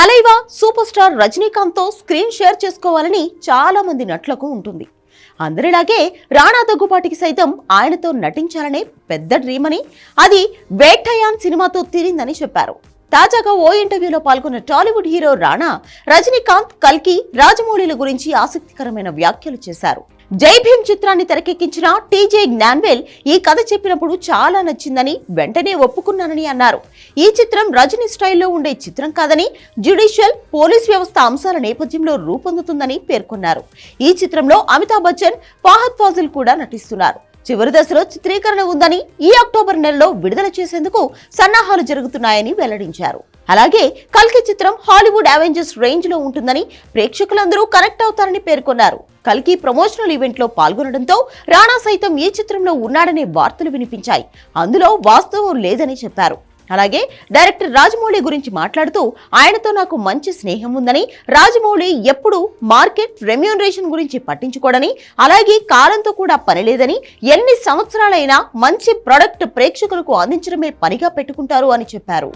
తలైవా super star రజనీకాంత్తో screen share చేసుకోవాలని చాలా మంది నటులకు ఉంటుంది. అందరిలాగే రాణా దగ్గుపాటికి సైతం ఆయనతో నటించాలనే పెద్ద డ్రీమ్ అని అది వేట్టయాన్ సినిమాతో తీరిందని చెప్పారు. తాజాగా ఓ ఇంటర్వ్యూలో పాల్గొన్న టాలీవుడ్ హీరో రాణా రజనీకాంత్ కల్కి రాజమౌళిల గురించి ఆసక్తికరమైన వ్యాఖ్యలు చేశారు. జై భీమ్ చిత్రాన్ని తెరకెక్కించిన టీజే జ్ఞాన్వేల్ ఈ కథ చెప్పినప్పుడు చాలా నచ్చిందని వెంటనే ఒప్పుకున్నానని అన్నారు. ఈ చిత్రం రజనీ స్టైల్లో ఉండే చిత్రం కాదని జ్యుడిషియల్ పోలీస్ వ్యవస్థ అంశాల నేపథ్యంలో రూపొందుతుందని పేర్కొన్నారు. ఈ చిత్రంలో అమితాబ్ బచ్చన్ ఫాహద్ ఫాజిల్ కూడా నటిస్తున్నారు. చివరి దశలో చిత్రీకరణ ఉందని ఈ అక్టోబర్ నెలలో విడుదల చేసేందుకు సన్నాహాలు జరుగుతున్నాయని వెల్లడించారు. అలాగే కల్కి చిత్రం హాలీవుడ్ అవెంజర్స్ రేంజ్లో ఉంటుందని ప్రేక్షకులందరూ కనెక్ట్ అవుతారని పేర్కొన్నారు. కల్కి ప్రమోషనల్ ఈవెంట్లో పాల్గొనడంతో రాణా సైతం ఈ చిత్రంలో ఉన్నాడనే వార్తలు వినిపించాయి. అందులో వాస్తవం లేదని చెప్పారు. అలాగే డైరెక్టర్ రాజమౌళి గురించి మాట్లాడుతూ ఆయనతో నాకు మంచి స్నేహం ఉందని రాజమౌళి ఎప్పుడు మార్కెట్ రెమ్యూనరేషన్ గురించి పట్టించుకోడని అలాగే కాలంతో కూడా పనిలేదని ఎన్ని సంవత్సరాలైనా మంచి ప్రొడక్ట్ ప్రేక్షకులకు అందించడమే పనిగా పెట్టుకుంటారు అని చెప్పారు.